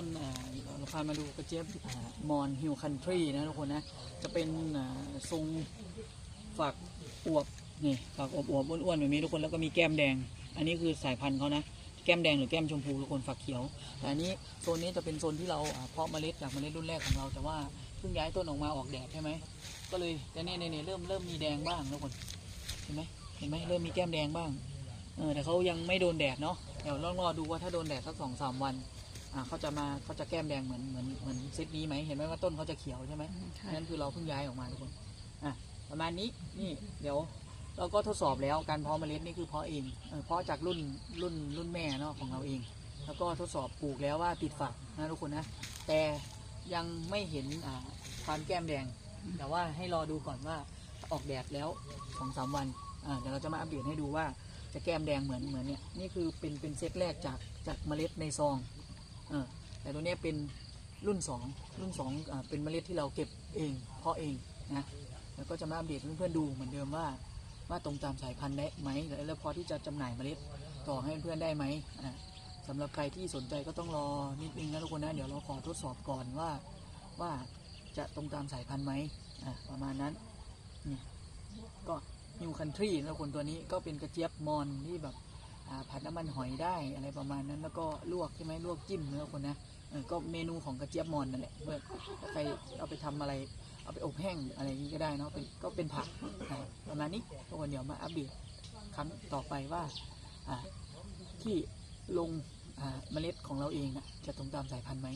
คนเราพามาดูกระเจี๊ยบมอนฮิลคันทรีนะทุกคนนะ จะเป็นทรงฝักอวบนี่ฝักอวบอวบอ้วนๆแบบนี้ทุกคนแล้วก็มีแก้มแดง อันนี้คือสายพันธุ์เขานะแก้มแดงหรือแก้มชมพูทุกคนฝักเขียว แต่อันนี้โซนนี้จะเป็นโซนที่เราเพาะเมล็ดจากเมล็ดรุ่นแรกของเราแต่ว่าเพิ่งย้ายต้นออกมาออกแดดใช่ไหมก็เลยแต่นี่เนี่ยเนี่ยเริ่มเริ่มมีแดงบ้างทุกคนเห็นไหมเห็นไหมเริ่มมีแก้มแดงบ้างเออแต่เขายังไม่โดนแดดเนาะเดี๋ยวลองรอดูว่าถ้าโดนแดดสักสองสามวัน อ่าเขาจะมาเขาจะแก้มแดงเหมือนเหมือนเหมือนเซตนี้ไหมเห็นไหมว่าต้นเขาจะเขียวใช่ไหมค่ะนั่นคือเราเพิ่งย้ายออกมาทุกคนอะประมาณนี้นี่เดี๋ยวเราก็ทดสอบแล้วการเพาะเมล็ดนี่คือเพาะเองเออเพาะจากรุ่นรุ่นรุ่นแม่เนาะของเราเอง แล้วก็ทดสอบปลูกแล้วว่าติดฝักนะทุกคนนะแต่ยังไม่เห็นอ่าความแก้มแดง แต่ว่าให้รอดูก่อนว่าออกแดดแล้วสองสามวันอ่าเดี๋ยวเราจะมาอัปเดตให้ดูว่าจะแก้มแดงเหมือนเหมือนเนี่ยนี่คือเป็นเป็นเซตแรกจากจากเมล็ดในซองเออ แต่ตัวนี้เป็นรุ่นสองรุ่นสองเป็นเมล็ดที่เราเก็บเองเพาะเองนะแล้วก็จะมาอัปเดตเพื่อนๆดูเหมือนเดิมว่าว่าตรงตามสายพันธุ์ได้ไหมแล้วพอที่จะจำหน่ายเมล็ดต่อให้เพื่อนได้ไหมอ่าสำหรับใครที่สนใจก็ต้องรอนิดนึงนะทุกคนนะเดี๋ยวเราขอทดสอบก่อนว่าว่าจะตรงตามสายพันธุ์ไหมประมาณนั้นนี่ก็นิวคันทรีแล้วคนตัวนี้ก็เป็นกระเจี๊ยบมอนที่แบบ ผัดน้ำมันหอยได้อะไรประมาณนั้น แล้วก็ลวกใช่ไหมลวกจิ้มนะทุกคนนะก็เมนูของกระเจี๊ยบมอนนั่นแหละเพื่อาใครเอาไปทำอะไร เอาไปอบแห้งอะไรอย่างนี้ก็ได้เนาะก็เป็นผักประมาณนี้ทุกคนเดี๋ยวมาอัปเดตครั้งต่อไปว่าที่ลงเมล็ดของเราเองนะจะตรงตามสายพันธุ์ไหม